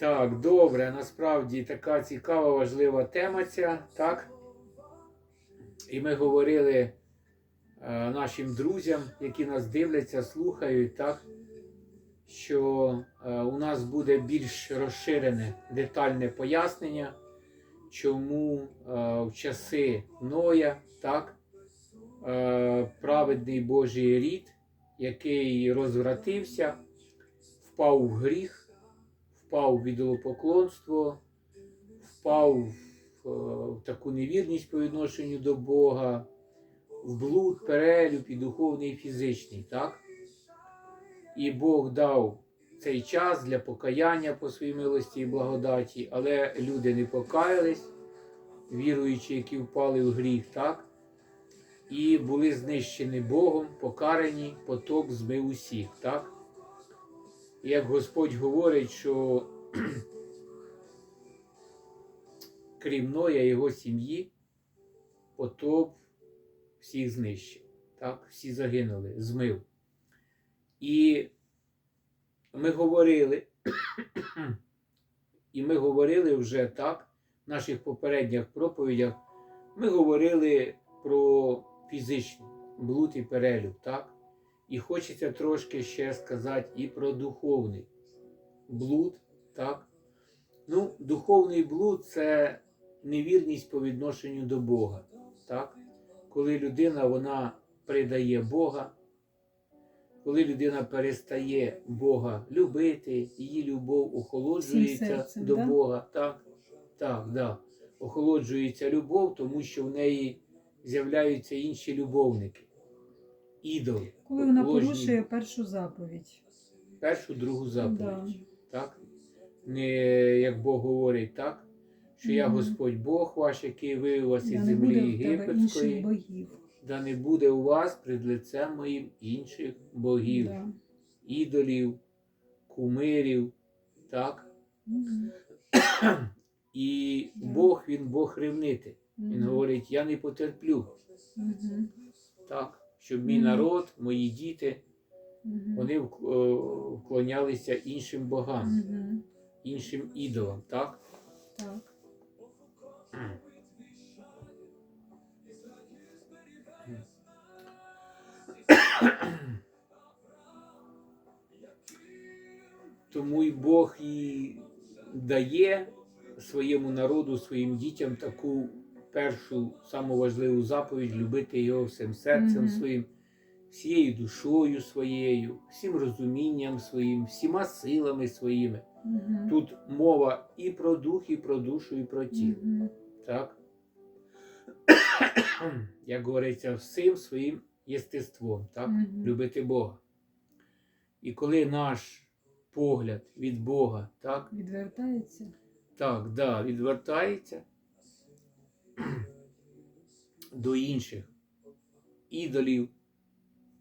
Так, добре, насправді така цікава, важлива тема ця, так? І ми говорили е, нашим друзям, які нас дивляться, слухають, так? Що е, у нас буде більш розширене детальне пояснення, чому е, в часи Ноя, так? Е, праведний Божий рід, який розвратився, впав в гріх впав в ідолопоклонство, впав в, е, таку невірність по відношенню до Бога, в блуд, перелюб і духовний і фізичний. Так? І Бог дав цей час для покаяння по своїй милості і благодаті, але люди не покаялись, віруючи, які впали в гріх, так? І були знищені Богом, покарані, потоп змив усіх. так? Як Господь говорить, що крім Ноя його сім'ї, потоп всіх знищив. Так? Всі загинули, змив. І ми говорили, і ми говорили вже так, в наших попередніх проповідях, ми говорили про фізичний блуд і перелюб, так? І хочеться трошки ще сказати і про духовний блуд. так? Ну, Духовний блуд це невірність по відношенню до Бога. так? Коли людина вона придає Бога, коли людина перестає Бога любити, її любов охолоджується серцем, до да? Бога. Так, так, да. Охолоджується любов, тому що в неї з'являються інші любовники. Ідоли. Коли вона ложні. порушує першу заповідь. першу, другу заповідь. Да. Так? Не як Бог говорить, так? Що я Господь Бог ваш, який вивів вас із землі єгипетської, богів. да не буде у вас пред лицем моїм інших богів, Да. ідолів, кумирів, так? Мгм. І Да. Бог, він Бог ревнитель. Він Мгм. говорить, я не потерплю, Мгм. так? Щоб мій народ, мої діти, вони е, вклонялися іншим богам, іншим ідолам, так? Так. Тому і Бог і дає своєму народу, своїм дітям таку першу саму важливу заповідь любити його всім серцем Мгм. своїм, всією душою своєю, всім розумінням своїм, всіма силами своїми. Мгм. Тут мова і про дух, і про душу, і про тіло. Мгм. Так? Як говориться, всім своїм єстеством, так? Мгм. любити Бога. І коли наш погляд від Бога, так, Відвертається. так, да, відвертається до інших ідолів,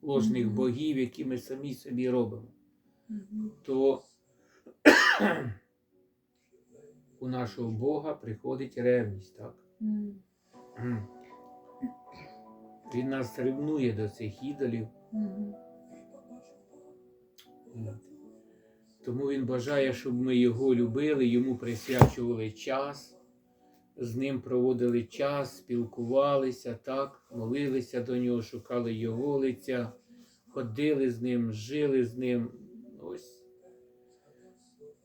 ложних Мгм. богів, які ми самі собі робимо, то у нашого Бога приходить ревність, так? Мгм. М. Він нас ревнує до цих ідолів. Мгм. От. Тому він бажає, щоб ми його любили, йому присвячували час, з ним проводили час, спілкувалися, так, молилися до нього, шукали його лиця, ходили з ним, жили з ним. Ось,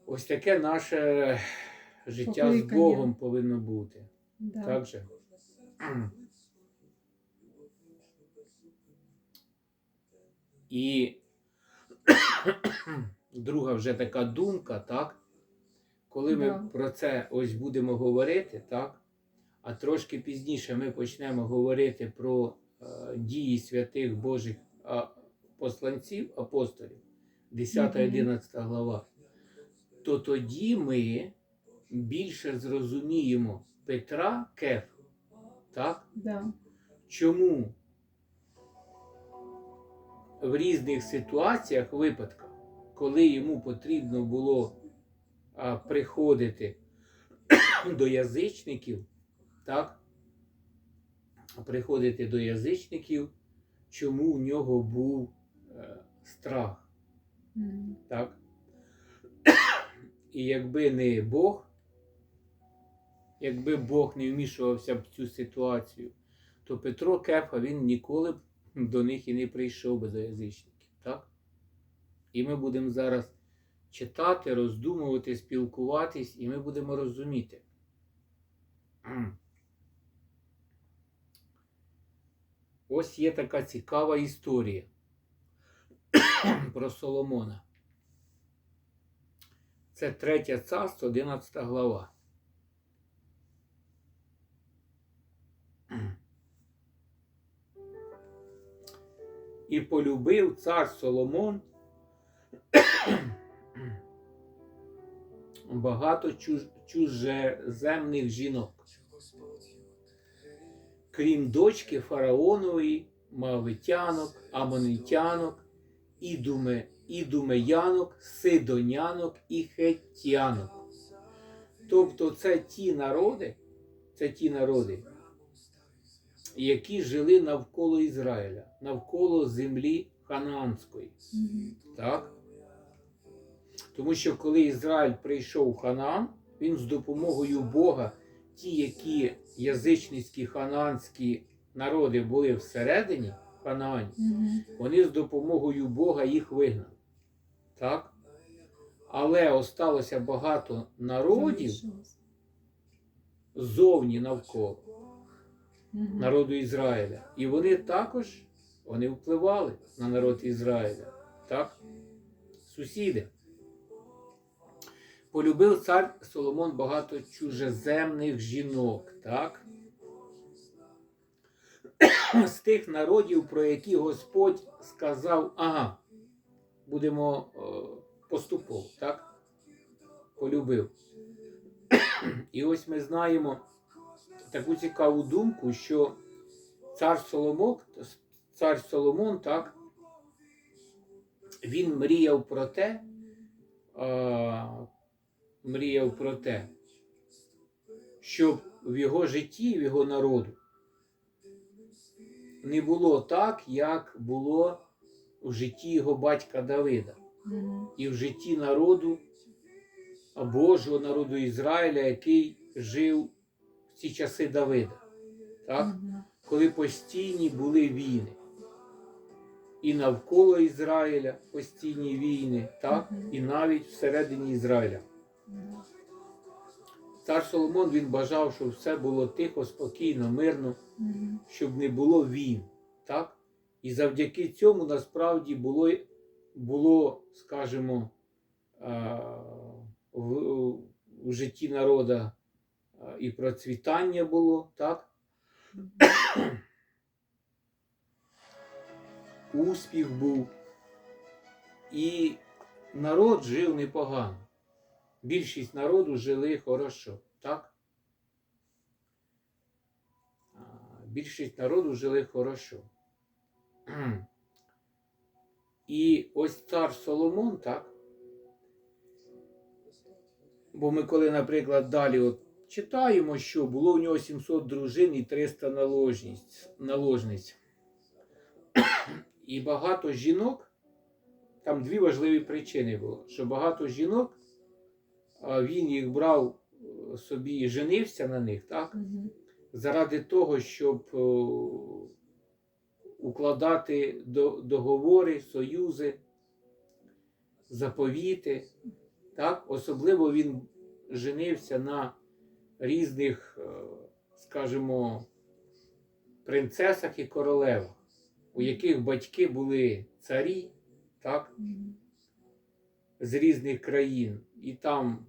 ось таке наше життя з Богом повинно бути. Да. Так же? І друга вже така думка, так? Коли ми Да. про це ось будемо говорити, так? А трошки пізніше ми почнемо говорити про е, дії святих Божих а, посланців, апостолів, 10-11 глава, то тоді ми більше зрозуміємо Петра Кеф, так? Да. Чому в різних ситуаціях, випадках, коли йому потрібно було приходити до язичників, так? Приходити до язичників, чому в нього був е, страх, так? І якби не Бог, якби Бог не вмішувався в цю ситуацію, то Петро Кефа він ніколи б до них і не прийшов би до язичників. Так? І ми будемо зараз читати, роздумувати, спілкуватись, і ми будемо розуміти. Ось є така цікава історія про Соломона. Це третє царство, 11 глава. І полюбив цар Соломон багато чуж- чужеземних жінок. Крім дочки фараонової, мавитянок, амонитянок, ідуме, ідумеянок, сидонянок і хеттянок. Тобто це ті народи, це ті народи, які жили навколо Ізраїля, навколо землі Ханаанської. Мгм. Так? Тому що коли Ізраїль прийшов у Ханаан, він з допомогою Бога, ті, які язичницькі ханаанські народи були всередині Ханаані, вони з допомогою Бога їх вигнали. Так? Але осталося багато народів ззовні навколо народу Ізраїля. І вони також вони впливали на народ Ізраїля. Так? Сусіди. Полюбив цар Соломон багато чужеземних жінок. Так? З тих народів, про які Господь сказав, ага, будемо е, поступово, так? Полюбив. І ось ми знаємо таку цікаву думку, що цар Соломон, цар Соломон, так, він мріяв про те, а, мріяв про те, щоб в його житті, в його народу не було так, як було в житті його батька Давида і в житті народу Божого народу Ізраїля, який жив в ці часи Давида. Так? Коли постійні були війни. І навколо Ізраїля постійні війни, так? І навіть всередині Ізраїля. Цар Соломон він бажав, щоб все було тихо, спокійно, мирно, щоб не було війн. Так? І завдяки цьому насправді було, було скажімо, в, в житті народа і процвітання було, так? успіх був, і народ жив непогано. Більшість народу жили хорошо, так? Більшість народу жили хорошо. І ось цар Соломон, так? Бо ми коли, наприклад, далі от читаємо, що було в нього 700 дружин і 300 наложниць. наложниць. І багато жінок, там дві важливі причини було, що багато жінок, він їх брав е, собі і женився на них, так? Мгм. заради того, щоб укладати договори, союзи, заповіти. Так? Особливо він женився на різних, е, скажімо, принцесах і королевах, у яких батьки були царі, так? З різних країн. І там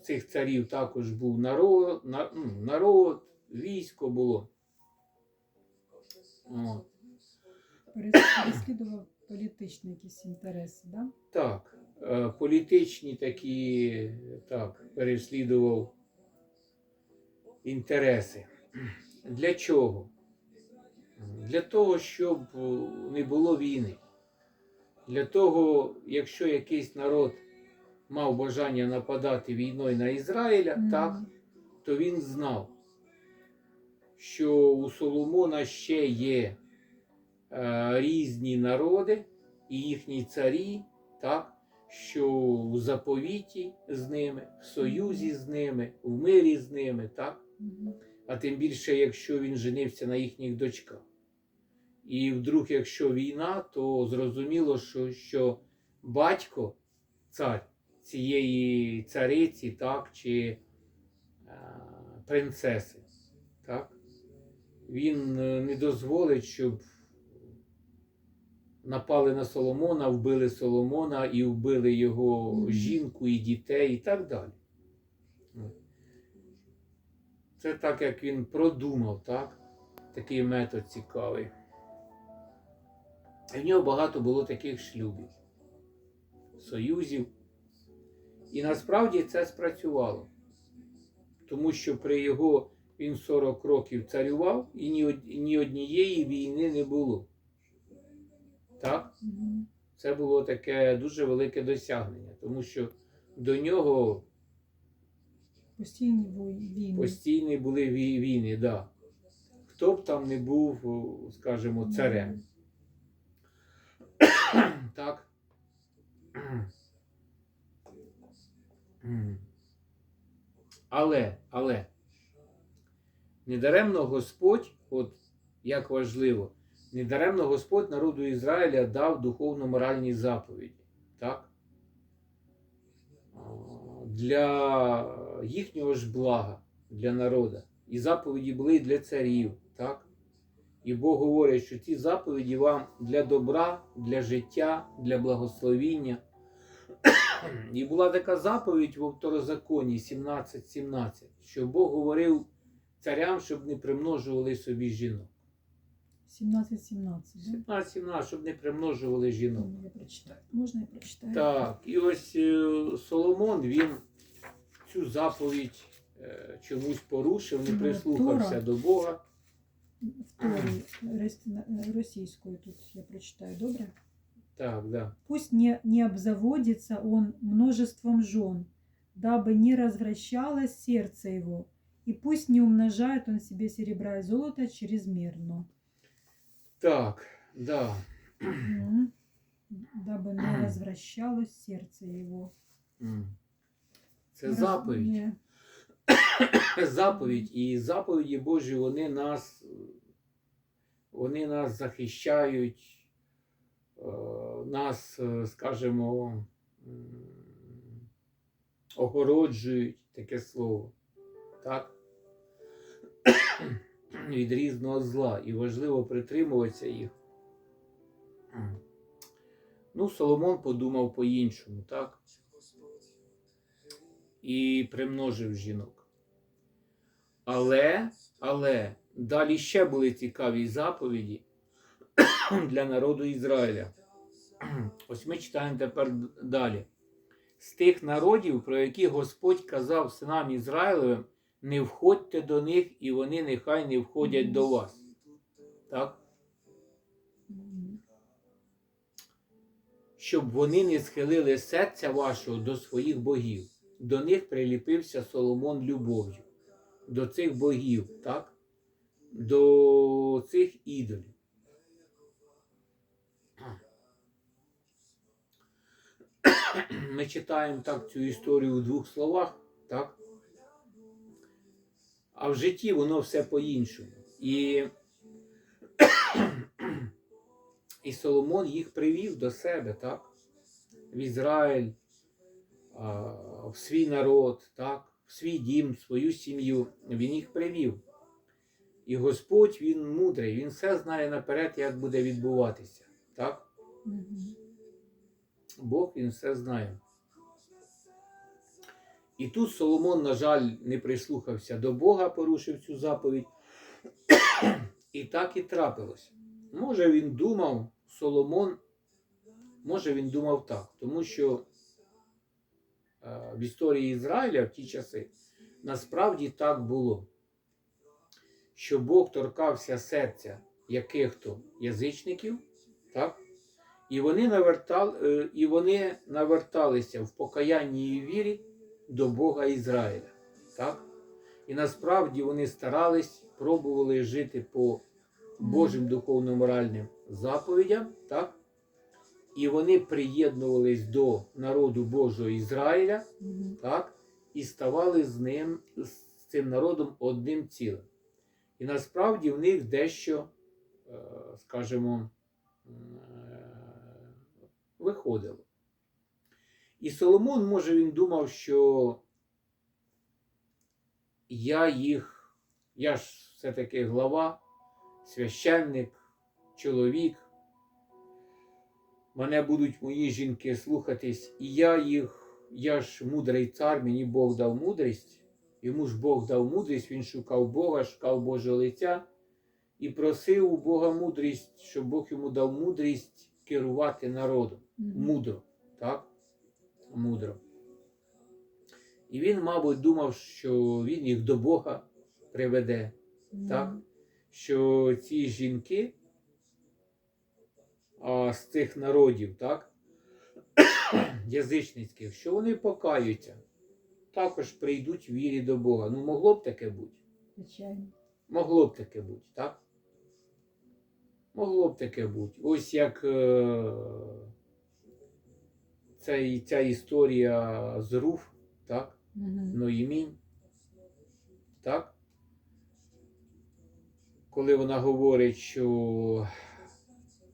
цих царів також був народ, ну, народ військо було. Переслідував політичні якісь інтереси, да? Так, е, політичні такі, так, переслідував інтереси. Для чого? Для того, щоб не було війни. Для того, якщо якийсь народ мав бажання нападати війною на Ізраїля, Мгм. так, то він знав, що у Соломона ще є е, різні народи і їхні царі, так, що в заповіті з ними, в союзі з ними, в мирі з ними, так? Мгм. а тим більше, якщо він женився на їхніх дочках. І вдруг, якщо війна, то зрозуміло, що, що батько, цар цієї цариці, так, чи е, принцеси, так, він е, не дозволить, щоб напали на Соломона, вбили Соломона і вбили його жінку і дітей, і так далі. Це так, як він продумав, так? Такий метод цікавий. І в нього багато було таких шлюбів, союзів. І насправді це спрацювало. Тому що при його він 40 років царював і ні, однієї війни не було. Так? Це було таке дуже велике досягнення, тому що до нього Постійні вой- війни. постійні були війни, да. Хто б там не був, скажімо, царем. Так. Але, але, недаремно Господь, от як важливо, недаремно Господь народу Ізраїля дав духовно-моральні заповіді. Так? Для їхнього ж блага, для народу. І заповіді були і для царів. Так? І Бог говорить, що ці заповіді вам для добра, для життя, для благословіння. І була така заповідь в второзаконі 17.17, що Бог говорив царям, щоб не примножували собі жінок. 17-17, да? 17.17, щоб не примножували жінок. Я прочитаю. Можна я прочитаю? Так, і ось е, Соломон він цю заповідь е, чомусь порушив, не прислухався Тора. до Бога. В Торі російською тут я прочитаю, добре? Так, да. Пусть не, не обзаводится он множеством жен, дабы не развращалось сердце его, и пусть не умножает он себе серебра и золота чрезмерно, Так, да. М. дабы не развращалось сердце его. М. Це Роз- заповідь. не- заповідь, і заповіді Божі вони нас, вони нас захищають, е, Нас, е, скажімо, огороджують таке слово. Так? Від різного зла. І важливо притримуватися їх. Ну, Соломон подумав по-іншому, так? І примножив жінок. Але, але далі ще були цікаві заповіді для народу Ізраїля. Ось ми читаємо тепер далі. З тих народів, про які Господь казав синам Ізраїлевим, не входьте до них, і вони нехай не входять до вас. Так? Щоб вони не схилили серця вашого до своїх богів. До них приліпився Соломон любов'ю. До цих богів, так? До цих ідолів. Ми читаємо так цю історію у двох словах, так? А в житті воно все по-іншому. І, і Соломон їх привів до себе, так? В Ізраїль, в свій народ, так? в свій дім, в свою сім'ю. Він їх привів. І Господь, він мудрий, він все знає наперед, як буде відбуватися. Так? Бог він все знає. І тут Соломон, на жаль, не прислухався до Бога, порушив цю заповідь. І так і трапилось. Може він думав, Соломон, може він думав так, тому що е, в історії Ізраїля в ті часи насправді так було, що Бог торкався серця яких-то язичників, так? І вони, навертали, е, і вони наверталися в покаянні і вірі до Бога Ізраїля. Так? І насправді вони старались, пробували жити по Божим духовно-моральним заповідям, так? і вони приєднувались до народу Божого Ізраїля, так, і ставали з ним, з цим народом одним цілим. І насправді в них дещо, е, скажімо, е, виходило. І Соломон, може, він думав, що я їх, я ж все-таки глава, священник, чоловік. Мене будуть мої жінки слухатись, і я їх, я ж мудрий цар, мені Бог дав мудрість. Йому ж Бог дав мудрість, він шукав Бога, шукав Божого лиця і просив у Бога мудрість, щоб Бог йому дав мудрість керувати народом. Мудро, так? Мудро. І він, мабуть, думав, що він їх до Бога приведе, так? Що ці жінки а, з цих народів, так? язичницьких, що вони покаються, також прийдуть в вірі до Бога. Ну, могло б таке бути. Звичайно. Могло б таке бути, так? Могло б таке бути. Ось як е, ця, ця історія з Руф, так? Мгм. Ноїмінь. Так? Коли вона говорить, що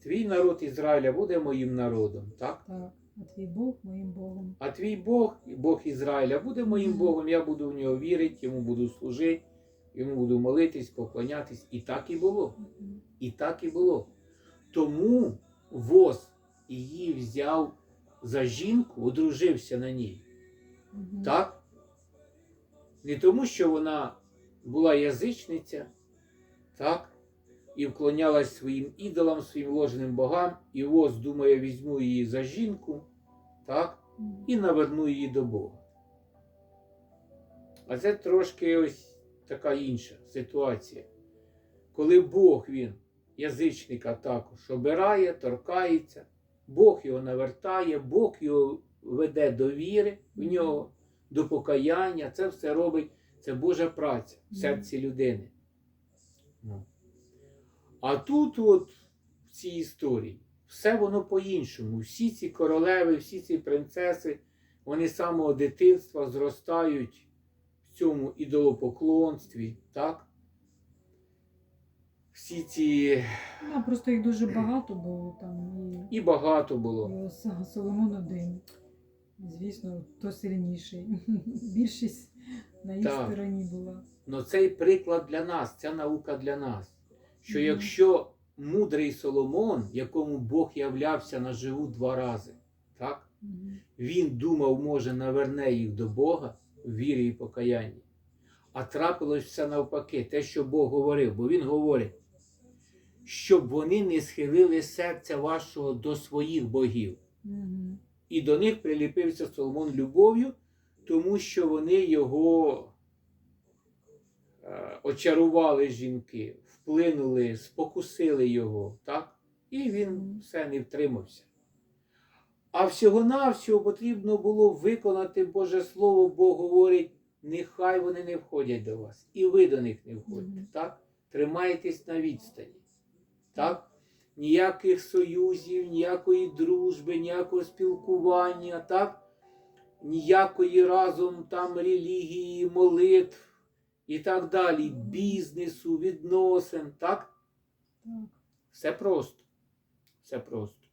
твій народ Ізраїля буде моїм народом, так? Так. А твій Бог моїм Богом. А твій Бог, Бог Ізраїля, буде моїм Мгм. Богом, я буду в нього вірити, йому буду служити, йому буду молитись, поклонятись. І так і було. Мгм. І так і було. Тому воз її взяв за жінку, одружився на ній. Так? Не тому, що вона була язичниця, так? І вклонялась своїм ідолам, своїм ложним богам, і воз думає, візьму її за жінку, так? І наверну її до Бога. А це трошки ось така інша ситуація. Коли Бог він язичника також обирає, торкається, Бог його навертає, Бог його веде до віри в нього, до покаяння, це все робить, це Божа праця в серці людини. Ну. А тут, от в цій історії, все воно по-іншому. Всі ці королеви, всі ці принцеси, вони з самого дитинства зростають в цьому ідолопоклонстві, так? Всі ці Ну, просто їх дуже багато було там. І, і багато було. і С- Соломон один. Звісно, хто сильніший. Більшість на їх Так. стороні була. Но цей приклад для нас, ця наука для нас. Що Мгм. якщо мудрий Соломон, якому Бог являвся наживу два рази, так? Мгм. Він думав, може, наверне їх до Бога в вірі і покаянні. А трапилось все навпаки, те, що Бог говорив, бо Він говорить, щоб вони не схилили серця вашого до своїх богів. І до них приліпився Соломон любов'ю, тому що вони його е, очарували жінки, вплинули, спокусили його, так? І він все не втримався. А всього-навсього потрібно було виконати Боже Слово, Бог говорить, нехай вони не входять до вас, і ви до них не входите. Мгм. Так? Тримайтесь на відстані. Так? Ніяких союзів, ніякої дружби, ніякого спілкування, так? ніякої разом там релігії, молитв і так далі, бізнесу, відносин. Так? Все просто. Все просто.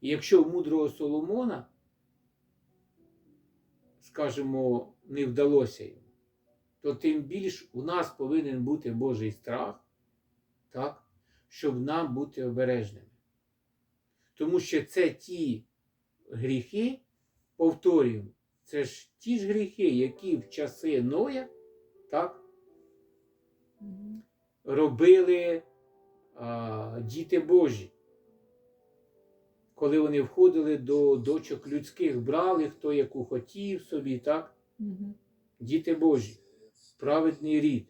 І якщо в мудрого Соломона, скажімо, не вдалося йому, то тим більш у нас повинен бути Божий страх, так, щоб нам бути обережними. Тому що це ті гріхи, повторюємо, це ж ті ж гріхи, які в часи Ноя, так, робили а, діти Божі. Коли вони входили до дочок людських, брали хто яку хотів собі, так? Діти Божі, праведний рід,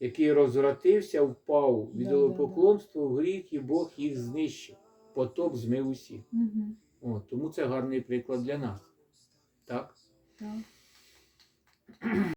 який розвратився, впав від да, в гріх, і Бог їх знищив. Потоп змив усіх. Угу. О, тому це гарний приклад для нас. Так? Так.